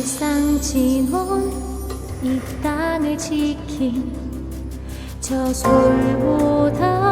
세상 지몬 이 땅을 지킨 저 솔보다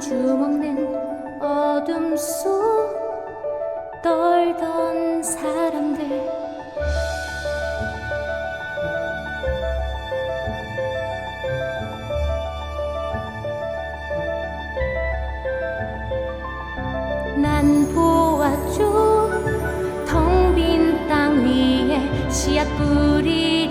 주먹낸 어둠 속 떨던 사람들. 난 보았죠 텅 빈 땅 위에 씨앗 뿌리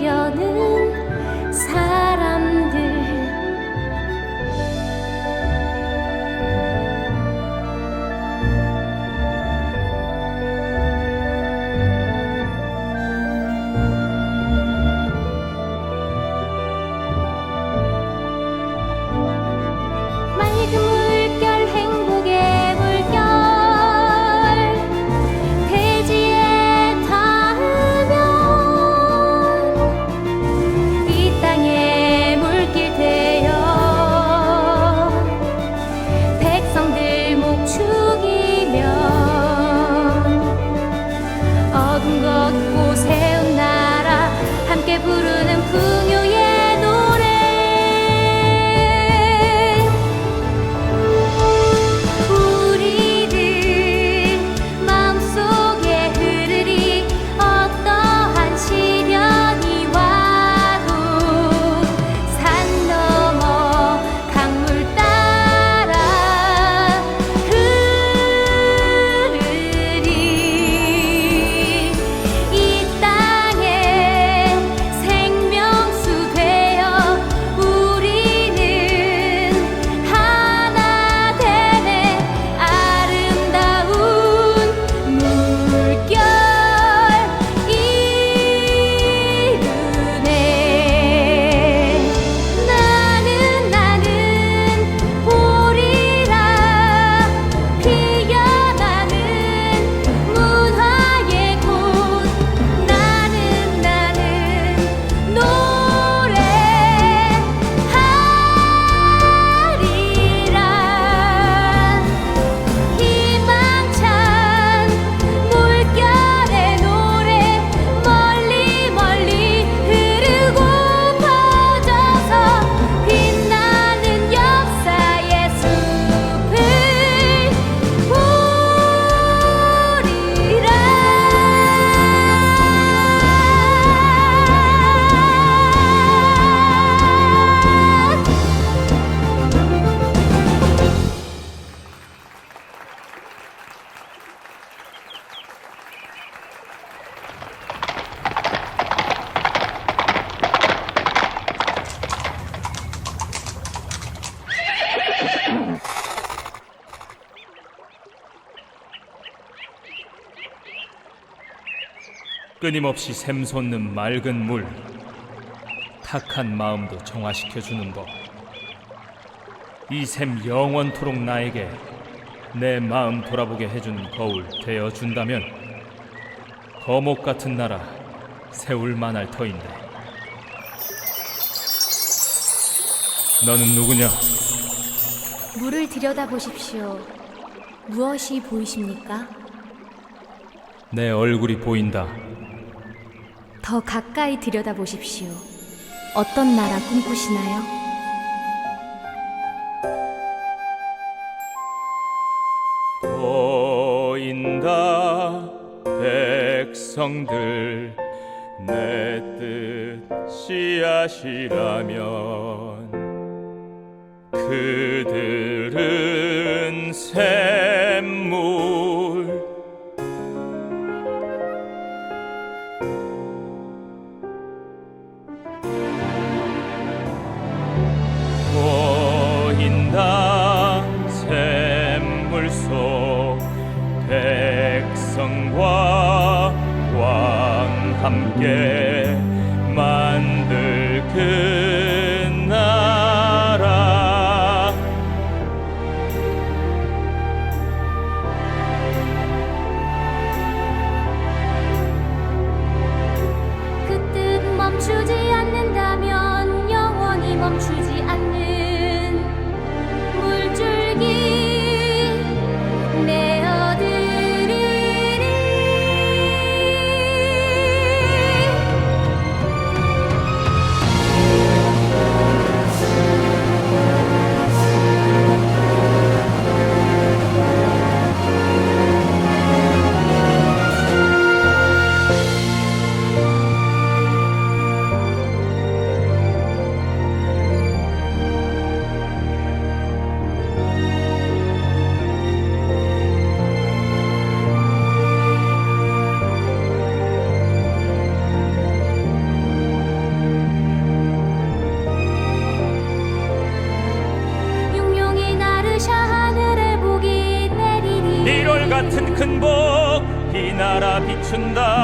끊임없이 샘솟는 맑은 물, 탁한 마음도 정화시켜 주는 법. 이 샘 영원토록 나에게 내 마음 돌아보게 해주는 거울 되어 준다면 거목 같은 나라 세울 만할 터인데. 너는 누구냐? 물을 들여다보십시오. 무엇이 보이십니까? 내 얼굴이 보인다. 더 가까이 들여다보십시오. 어떤 나라 꿈꾸시나요? 보인다 백성들 내 뜻 씨앗이라면 비춘다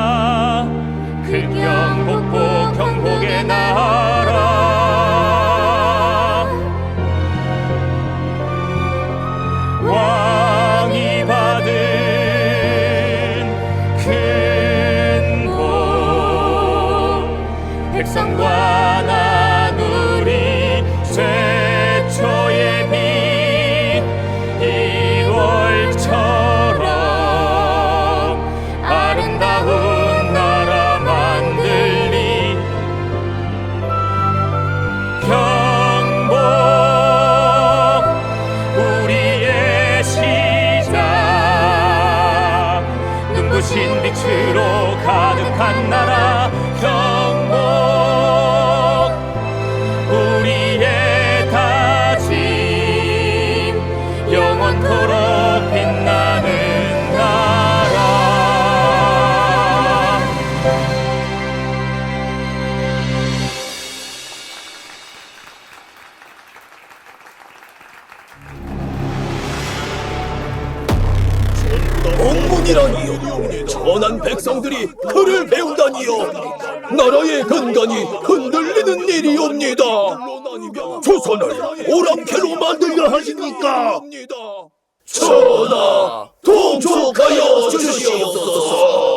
이라니요. 천한 백성들이 글을 배운다니요. 나라의 근간이 흔들리는 일이옵니다. 조선을 오랑캐로 만들려 하십니까? 전하 동촉하여 주시옵소서.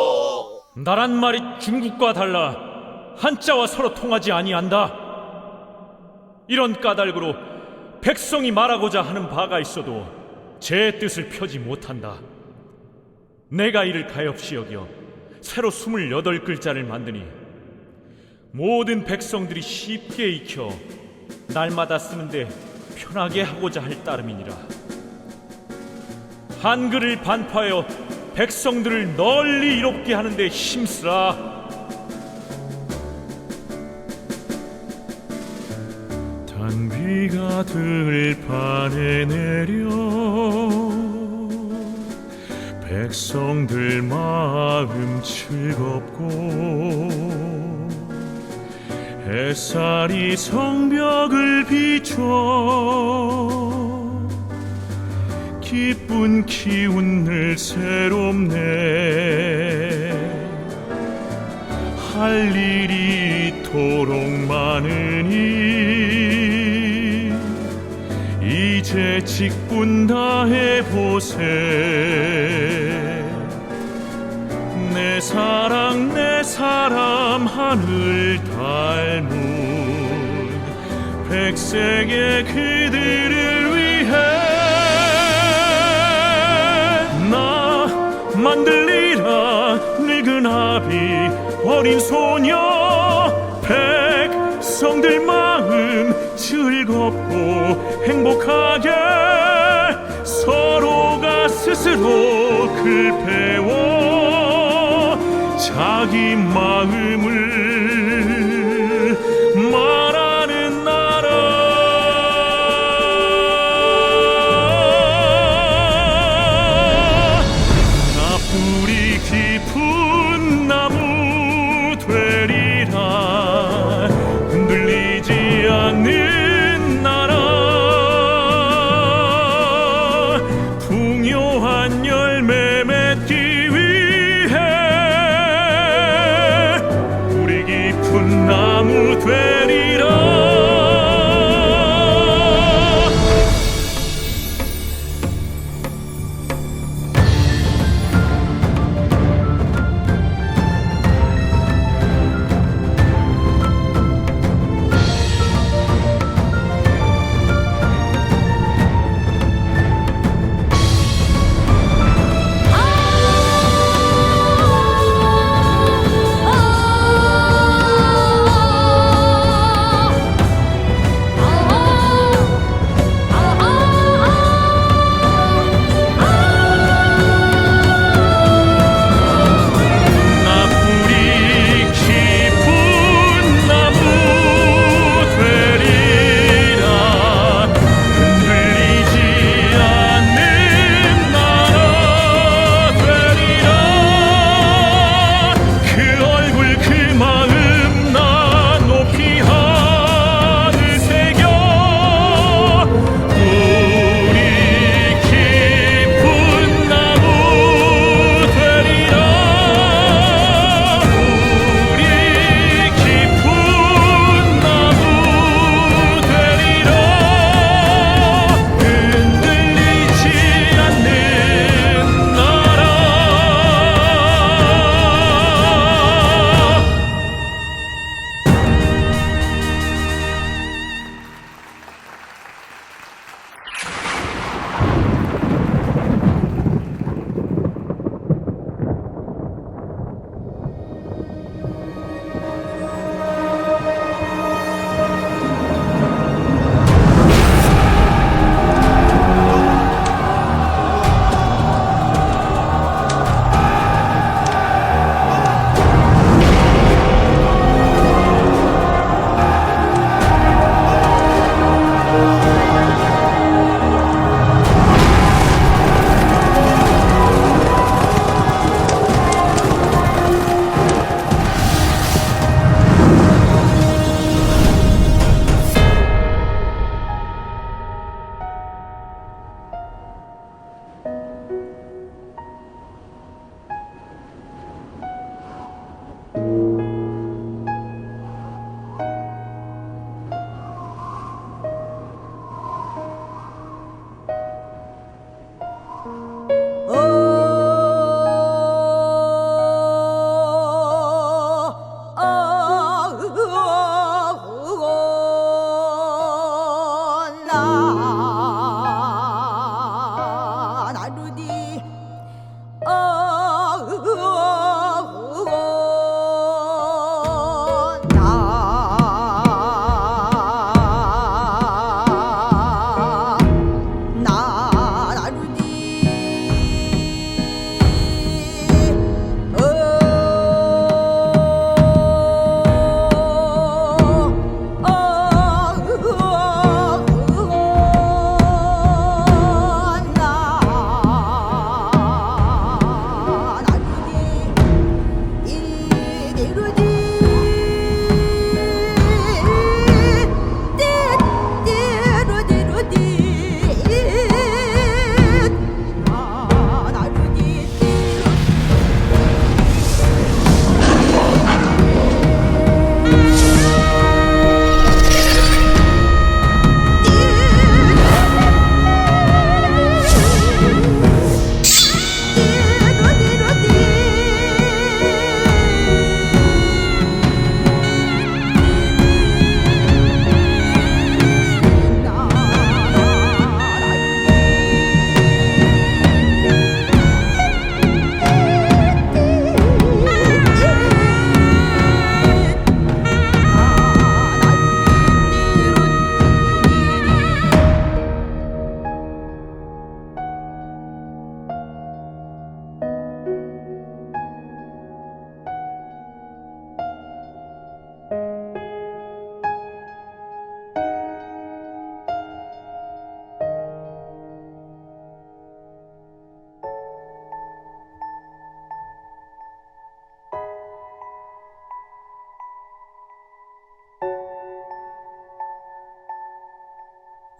나란 말이 중국과 달라 한자와 서로 통하지 아니한다. 이런 까닭으로 백성이 말하고자 하는 바가 있어도 제 뜻을 펴지 못한다. 내가 이를 가엾이 여겨 새로 스물여덟 글자를 만드니 모든 백성들이 쉽게 익혀 날마다 쓰는데 편하게 하고자 할 따름이니라. 한글을 반파하여 백성들을 널리 이롭게 하는데 힘쓰라. 단비가 들판에 내려 백성들 마음 즐겁고 햇살이 성벽을 비춰 기쁜 기운을 새롭네. 할 일이 이토록 많으니 이제 직분 다해 보세 내 사랑 내 사람 하늘 닮은 백색의 그들을 위해 나 만들리라. 늙은 아비 어린 소녀 백성들 마음 즐겁고 행복하게 서로가 스스로 글 배워 자기 마음을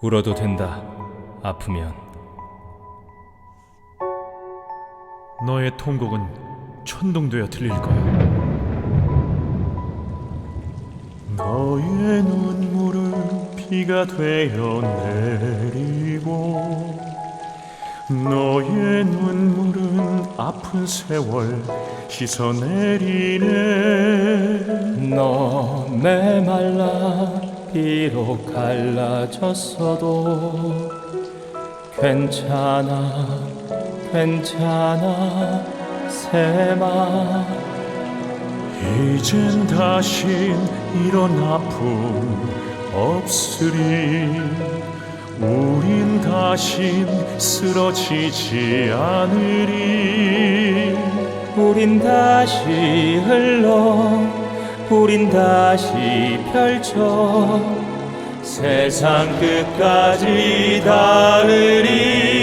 울어도 된다. 아프면 너의 통곡은 천둥되어 들릴 거야. 너의 눈물은 비가 되어 내리고 너의 눈물은 아픈 세월 씻어내리네 너 메말라 비록 갈라졌어도 괜찮아 괜찮아 새마. 이젠 다신 이런 아픔 없으리. 우린 다신 쓰러지지 않으리. 우린 다시 흘러 우린 다시 펼쳐 세상 끝까지 닿으리